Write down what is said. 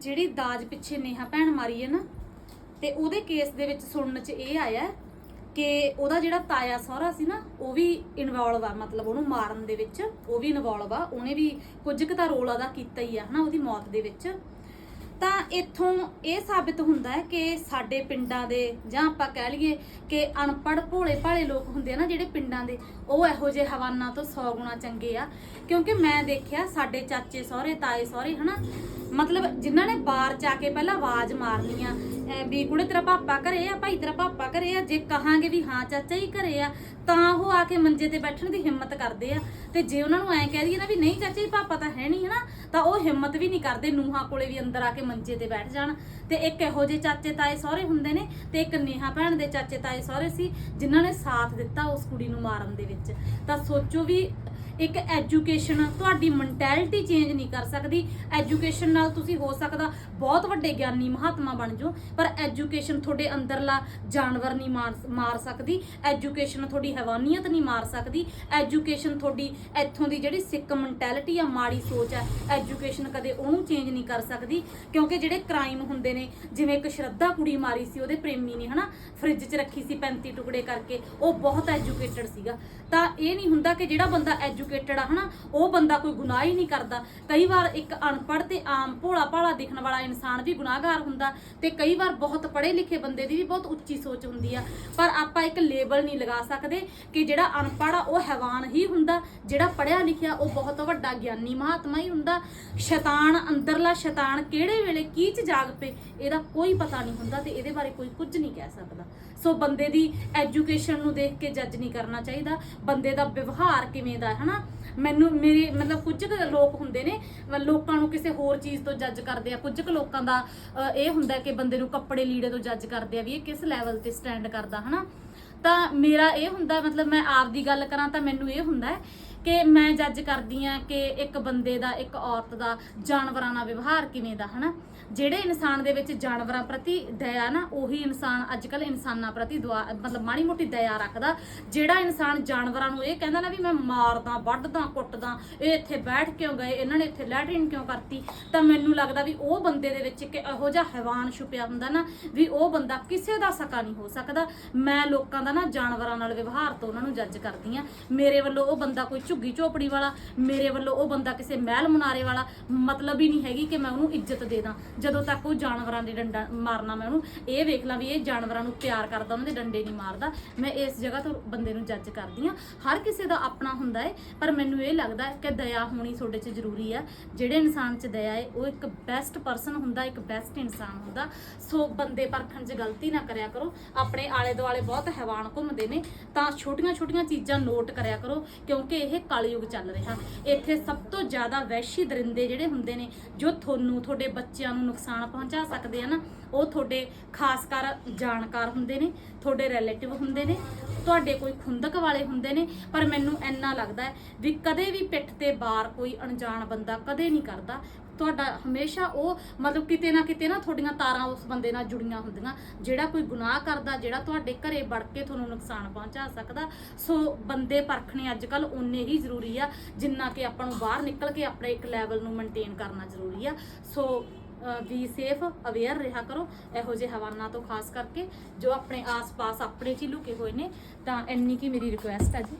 ਜਿਹੜੀ ਦਾਜ ਪਿੱਛੇ ਨੇਹਾ ਭੈਣ ਮਾਰੀ ਹੈ ਨਾ, ਤੇ ਉਹਦੇ ਕੇਸ ਦੇ ਵਿੱਚ ਸੁਣਨ ਚ ਇਹ ਆਇਆ ਕਿ ਉਹਦਾ ਜਿਹੜਾ ਤਾਇਆ ਸਹੁਰਾ ਸੀ ਨਾ, ਉਹ ਵੀ ਇਨਵੋਲਵ ਆ, ਮਤਲਬ ਉਹਨੂੰ ਮਾਰਨ ਦੇ ਵਿੱਚ ਉਹ ਵੀ ਇਨਵੋਲਵ ਆ, ਉਹਨੇ ਵੀ ਕੁਝ ਕੁ ਤਾਂ ਰੋਲ ਅਦਾ ਕੀਤਾ ਹੀ ਆ, ਹਨਾ, ਉਹਦੀ ਮੌਤ ਦੇ ਵਿੱਚ। ਤਾਂ ਇੱਥੋਂ ਇਹ ਸਾਬਿਤ ਹੁੰਦਾ ਹੈ ਕਿ ਸਾਡੇ ਪਿੰਡਾਂ ਦੇ ਜਾਂ ਆਪਾਂ ਕਹਿ ਲਈਏ ਕਿ ਅਨਪੜ੍ਹ ਭੋਲੇ ਭਾਲੇ ਲੋਕ ਹੁੰਦੇ ਆ ਨਾ ਜਿਹੜੇ ਪਿੰਡਾਂ ਦੇ, ਉਹ ਇਹੋ ਜਿਹੇ ਹਵਾਨਾ ਤੋਂ 100 ਗੁਣਾ ਚੰਗੇ ਆ। ਕਿਉਂਕਿ ਮੈਂ ਦੇਖਿਆ ਸਾਡੇ ਚਾਚੇ ਸਹੁਰੇ, ਤਾਏ ਸਹੁਰੇ, ਹਨਾ? ਮਤਲਬ ਜਿਨ੍ਹਾਂ ਨੇ ਬਾਹਰ ਜਾ ਕੇ ਪਹਿਲਾਂ ਆਵਾਜ਼ ਮਾਰਨੀ ਆ ਵੀ ਕੁੜੇ ਤੇਰਾ ਪਾਪਾ ਘਰੇ ਆ, ਭਾਈ ਤੇਰਾ ਪਾਪਾ ਘਰੇ ਆ, ਜੇ ਕਹਾਂਗੇ ਵੀ ਹਾਂ ਚਾਚਾ ਹੀ ਘਰੇ ਆ ਤਾਂ ਉਹ ਆ ਕੇ ਮੰਜੇ ਤੇ ਬੈਠਣ ਦੀ ਹਿੰਮਤ ਕਰਦੇ ਆ। ਤੇ ਜੇ ਉਹਨਾਂ ਨੂੰ ਐਂ ਕਹਿ ਦਈਏ ਨਾ ਵੀ ਨਹੀਂ ਚਾਚਾ ਜੀ ਪਾਪਾ ਤਾਂ ਹੈ ਨਹੀਂ ਹਨਾ, ਤਾਂ ਉਹ ਹਿੰਮਤ ਵੀ ਨਹੀਂ ਕਰਦੇ ਨੂਹਾਂ ਕੋਲੇ ਵੀ ਅੰਦਰ ਆ ਕੇ ਮੰਜੇ ਤੇ ਬੈਠ ਜਾਣ। ਤੇ ਇੱਕ ਇਹੋ ਜਿਹੇ ਚਾਚੇ ਤਾਏ ਸਹੁਰੇ ਹੁੰਦੇ ਨੇ ਤੇ ਇੱਕ ਨੇਹਾ ਭੈਣ ਦੇ ਚਾਚੇ ਤਾਏ ਸਹੁਰੇ ਸੀ, ਜਿਨ੍ਹਾਂ ਨੇ ਸਾਥ ਦਿੱਤਾ ਉਸ ਕੁੜੀ ਨੂੰ ਮਾਰਨ ਦੇ ਵਿੱਚ। ਤਾਂ ਸੋਚੋ ਵੀ ਇੱਕ ਐਜੂਕੇਸ਼ਨ, ਤੁਹਾਡੀ ਮੈਂਟੈਲਿਟੀ ਚੇਂਜ ਨਹੀਂ ਕਰ ਸਕਦੀ। ਐਜੂਕੇਸ਼ਨ ਨਾਲ ਤੁਸੀਂ ਹੋ ਸਕਦਾ, ਬਹੁਤ ਵੱਡੇ ਗਿਆਨੀ ਮਹਾਤਮਾ ਬਣ ਜਾਓ, ਪਰ ਐਜੂਕੇਸ਼ਨ ਤੁਹਾਡੇ ਅੰਦਰਲਾ ਜਾਨਵਰ ਨਹੀਂ ਮਾਰ ਮਾਰ ਸਕਦੀ। ਐਜੂਕੇਸ਼ਨ ਤੁਹਾਡੀ ਹੈਵਾਨੀਅਤ ਨਹੀਂ ਮਾਰ ਸਕਦੀ। ਐਜੂਕੇਸ਼ਨ ਤੁਹਾਡੀ ਇੱਥੋਂ ਦੀ ਜਿਹੜੀ ਸਿੱਖ ਮੈਂਟੈਲਿਟੀ ਆ, ਮਾੜੀ ਸੋਚ ਆ, ਐਜੂਕੇਸ਼ਨ ਕਦੇ ਉਹਨੂੰ ਚੇਂਜ ਨਹੀਂ ਕਰ ਸਕਦੀ। ਕਿਉਂਕਿ ਜਿਹੜੇ ਕ੍ਰਾਈਮ ਹੁੰਦੇ ਨੇ, ਜਿਵੇਂ ਇੱਕ ਸ਼ਰਧਾ ਕੁੜੀ ਮਾਰੀ ਸੀ, ਉਹਦੇ ਪ੍ਰੇਮੀ ਨੇ ਹਨਾ ਫ੍ਰਿਜ 'ਚ ਰੱਖੀ ਸੀ 35 ਟੁਕੜੇ ਕਰਕੇ, ਉਹ ਬਹੁਤ ਐਜੂਕੇਟਡ ਸੀਗਾ। ਤਾਂ ਇਹ ਨਹੀਂ ਹੁੰਦਾ ਕਿ ਜਿਹੜਾ ਬੰਦਾ ਐਜੂ ਐਜੂਕੇਟਡ ਆ, ਹਨਾ? ਉਹ ਬੰਦਾ ਕੋਈ ਗੁਨਾਹ ਹੀ ਨਹੀਂ ਕਰਦਾ। ਕਈ ਵਾਰ ਇੱਕ ਅਨਪੜ੍ਹ ਤੇ ਆਮ ਭੋਲਾ ਭਾਲਾ ਦਿਖਣ ਵਾਲਾ ਇਨਸਾਨ ਵੀ ਗੁਨਾਹਗਾਰ ਹੁੰਦਾ ਤੇ ਕਈ ਵਾਰ ਬਹੁਤ ਪੜ੍ਹੇ ਲਿਖੇ ਬੰਦੇ ਦੀ ਵੀ ਬਹੁਤ ਉੱਚੀ ਸੋਚ ਹੁੰਦੀ ਆ। ਪਰ ਆਪਾਂ ਇੱਕ ਲੇਬਲ ਨਹੀਂ ਲਗਾ ਸਕਦੇ ਕਿ ਜਿਹੜਾ ਅਨਪੜ੍ਹ ਆ, ਉਹ ਹੈਵਾਨ ਹੀ ਹੁੰਦਾ। ਜਿਹੜਾ ਪੜ੍ਹਿਆ ਲਿਖਿਆ, ਉਹ ਬਹੁਤ ਵੱਡਾ ਗਿਆਨੀ ਮਹਾਤਮਾ ਹੀ ਹੁੰਦਾ। ਸ਼ੈਤਾਨ, ਅੰਦਰਲਾ ਸ਼ੈਤਾਨ ਕਿਹੜੇ ਵੇਲੇ ਕੀ ਚ ਜਾਗ ਪਏ, ਇਹਦਾ ਕੋਈ ਪਤਾ ਨਹੀਂ ਹੁੰਦਾ ਤੇ ਇਹਦੇ ਬਾਰੇ ਕੋਈ ਕੁਝ ਨਹੀਂ ਕਹਿ ਸਕਦਾ। ਸੋ ਬੰਦੇ ਦੀ ਐਜੂਕੇਸ਼ਨ ਨੂੰ ਦੇਖ ਕੇ ਜੱਜ ਨਹੀਂ ਕਰਨਾ ਚਾਹੀਦਾ। ਬੰਦੇ ਦਾ ਵਿਵਹਾਰ ਕਿਵੇਂ ਦਾ ਹੈ, ਹਨਾ? ਮੈਨੂੰ ਮੇਰੇ ਮਤਲਬ ਕੁਝ ਕੁ ਲੋਕ ਹੁੰਦੇ ਨੇ ਵ- ਲੋਕਾਂ ਨੂੰ ਕਿਸੇ ਹੋਰ ਚੀਜ਼ ਤੋਂ ਜੱਜ ਕਰਦੇ ਆ ਕੁਝ ਕੁ ਲੋਕਾਂ ਦਾ ਅ, ਇਹ ਹੁੰਦਾ ਕਿ ਬੰਦੇ ਨੂੰ ਕੱਪੜੇ ਲੀੜੇ ਤੋਂ ਜੱਜ ਕਰਦੇ ਆ ਵੀ ਇਹ ਕਿਸ ਲੈਵਲ ਤੇ ਸਟੈਂਡ ਕਰਦਾ ਹਨਾ? ਤਾਂ ਮੇਰਾ ਇਹ ਹੁੰਦਾ ਮਤਲਬ ਮੈਂ ਆਪ ਦੀ ਗੱਲ ਕਰਾਂ ਤਾਂ ਮੈਨੂੰ ਇਹ ਹੁੰਦਾ ਹੈ ਕਿ ਮੈਂ ਜੱਜ ਕਰਦੀ ਆ ਕਿ ਇੱਕ ਬੰਦੇ ਦਾ, ਇੱਕ ਔਰਤ ਦਾ ਜਾਨਵਰਾਂ ਨਾਲ ਵਿਵਹਾਰ ਕਿਵੇਂ ਦਾ, ਹਨਾ? ਜਿਹੜੇ ਇਨਸਾਨ ਦੇ ਵਿੱਚ ਜਾਨਵਰਾਂ ਪ੍ਰਤੀ ਦਇਆ ਨਾ, ਉਹੀ ਇਨਸਾਨ ਅੱਜ ਅੱਜਕੱਲ ਇਨਸਾਨਾਂ ਪ੍ਰਤੀ ਦੁਆ, ਮਤਲਬ ਮਾੜੀ ਮੋਟੀ ਦਇਆ ਰੱਖਦਾ। ਜਿਹੜਾ ਇਨਸਾਨ ਜਾਨਵਰਾਂ ਨੂੰ ਇਹ ਕਹਿੰਦਾ ਨਾ ਵੀ ਮੈਂ ਮਾਰਦਾ, ਵੱਢਦਾ, ਕੁੱਟਦਾ, ਇਹ ਇੱਥੇ ਬੈਠ ਕਿਉਂ ਗਏ? ਇਹਨਾਂ ਨੇ ਇੱਥੇ ਲੈਟਰਿਨ ਕਿਉਂ ਕਰਤੀ? ਤਾਂ ਮੈਨੂੰ ਲੱਗਦਾ ਵੀ ਉਹ ਬੰਦੇ ਦੇ ਵਿੱਚ ਇੱਕ ਇਹੋ ਜਿਹਾ ਹੈਵਾਨ ਛੁਪਿਆ ਹੁੰਦਾ ਨਾ, ਵੀ ਉਹ ਬੰਦਾ ਕਿਸੇ ਦਾ ਸਕਾ ਨਹੀਂ ਹੋ ਸਕਦਾ। ਮੈਂ ਲੋਕਾਂ ਦਾ ਨਾ ਜਾਨਵਰਾਂ ਨਾਲ ਵਿਵਹਾਰ ਤੋਂ ਉਹਨਾਂ ਨੂੰ ਜੱਜ ਕਰਦੀ ਆ ਮੇਰੇ ਵੱਲੋਂ ਉਹ ਬੰਦਾ ਕੋਈ ਝੁੱਗੀ ਝੋਪੜੀ ਵਾਲਾ, ਮੇਰੇ ਵੱਲੋਂ ਉਹ ਬੰਦਾ ਕਿਸੇ ਮਹਿਲ ਮੁਨਾਰੇ ਵਾਲਾ, ਮਤਲਬ ਹੀ ਨਹੀਂ ਹੈਗੀ ਕਿ ਮੈਂ ਉਹਨੂੰ ਇੱਜ਼ਤ ਦੇ ਦਾਂ। ਜਦੋਂ ਤੱਕ ਉਹ ਜਾਨਵਰਾਂ ਦੇ ਡੰਡਾ ਮਾਰਨਾ ਮੈਂ ਉਹਨੂੰ, ਇਹ ਵੇਖ ਲਾਂ ਵੀ ਇਹ ਜਾਨਵਰਾਂ ਨੂੰ ਪਿਆਰ ਕਰਦਾ, ਉਹਨਾਂ ਦੇ ਡੰਡੇ ਨਹੀਂ ਮਾਰਦਾ। ਮੈਂ ਇਸ ਜਗ੍ਹਾ ਤੋਂ ਬੰਦੇ ਨੂੰ ਜੱਜ ਕਰਦੀ ਆ ਹਰ ਕਿਸੇ ਦਾ ਆਪਣਾ ਹੁੰਦਾ ਹੈ ਪਰ ਮੈਨੂੰ ਇਹ ਲੱਗਦਾ ਕਿ ਦਇਆ ਹੋਣੀ ਤੁਹਾਡੇ 'ਚ ਜ਼ਰੂਰੀ ਆ ਜਿਹੜੇ ਇਨਸਾਨ 'ਚ ਦਇਆ ਹੈ ਉਹ ਇੱਕ ਬੈਸਟ ਪਰਸਨ ਹੁੰਦਾ, ਇੱਕ ਬੈਸਟ ਇਨਸਾਨ ਹੁੰਦਾ। ਸੋ ਬੰਦੇ ਪਰਖਣ 'ਚ ਗਲਤੀ ਨਾ ਕਰਿਆ ਕਰੋ। ਆਪਣੇ ਆਲੇ ਦੁਆਲੇ ਬਹੁਤ ਹੈਵਾਨ ਘੁੰਮਦੇ ਨੇ, ਤਾਂ ਛੋਟੀਆਂ ਛੋਟੀਆਂ ਚੀਜ਼ਾਂ ਨੋਟ ਕਰਿਆ ਕਰੋ, ਕਿਉਂਕਿ ਇਹ ਕਲਯੁਗ ਚੱਲ ਰਿਹਾ। ਇੱਥੇ ਸਭ ਤੋਂ ਜ਼ਿਆਦਾ ਵੈਸ਼ੀ ਦਰਿੰਦੇ ਜਿਹੜੇ ਹੁੰਦੇ ਨੇ, ਜੋ ਤੁਹਾਨੂੰ, ਤੁਹਾਡੇ ਬੱਚਿਆਂ ਨੂੰ ਨੁਕਸਾਨ ਪਹੁੰਚਾ ਸਕਦੇ ਆ ਨਾ, ਉਹ ਤੁਹਾਡੇ ਖਾਸ ਕਰ ਜਾਣਕਾਰ ਹੁੰਦੇ ਨੇ, ਤੁਹਾਡੇ ਰਿਲੇਟਿਵ ਹੁੰਦੇ ਨੇ, ਤੁਹਾਡੇ ਕੋਈ ਖੁੰਦਕ ਵਾਲੇ ਹੁੰਦੇ ਨੇ, ਪਰ ਮੈਨੂੰ ਇੰਨਾ ਲੱਗਦਾ ਵੀ ਕਦੇ ਵੀ ਪਿੱਠ ਤੇ ਬਾਰ ਕੋਈ ਅਣਜਾਣ ਬੰਦਾ ਕਦੇ ਨਹੀਂ ਕਰਦਾ। ਤੁਹਾਡਾ ਹਮੇਸ਼ਾ ਉਹ ਮਤਲਬ ਕਿਤੇ ਨਾ ਕਿਤੇ ਨਾ ਤੁਹਾਡੀਆਂ ਤਾਰਾਂ ਉਸ ਬੰਦੇ ਨਾਲ ਜੁੜੀਆਂ ਹੁੰਦੀਆਂ। ਜਿਹੜਾ ਕੋਈ ਗੁਨਾਹ ਕਰਦਾ, ਜਿਹੜਾ ਤੁਹਾਡੇ ਘਰੇ ਵੜ ਕੇ ਤੁਹਾਨੂੰ ਨੁਕਸਾਨ ਪਹੁੰਚਾ ਸਕਦਾ, ਸੋ ਬੰਦੇ ਪਰਖਣੇ ਅੱਜ ਕੱਲ ਓਨੇ ਹੀ ਜ਼ਰੂਰੀ ਆ, ਜਿੰਨਾ ਕਿ ਆਪਾਂ ਨੂੰ ਬਾਹਰ ਨਿਕਲ ਕੇ ਆਪਣੇ ਇੱਕ ਲੈਵਲ ਨੂੰ ਮੇਨਟੇਨ ਕਰਨਾ ਜ਼ਰੂਰੀ ਆ। ਸੋ ਵੀ ਸੇਫ ਅਵੇਅਰ ਰਿਹਾ ਕਰੋ। ਇਹੋ ਜਿਹੇ ਹਵਾਨਾ ਤੋਂ ਖਾਸ ਕਰਕੇ ਜੋ ਆਪਣੇ ਆਸ-ਪਾਸ ਆਪਣੇ ਚ ਹੀ ਲੁਕੇ ਹੋਏ ਨੇ, ਤਾਂ ਇੰਨੀ ਕੀ ਮੇਰੀ ਰਿਕੁਐਸਟ ਹੈ ਜੀ।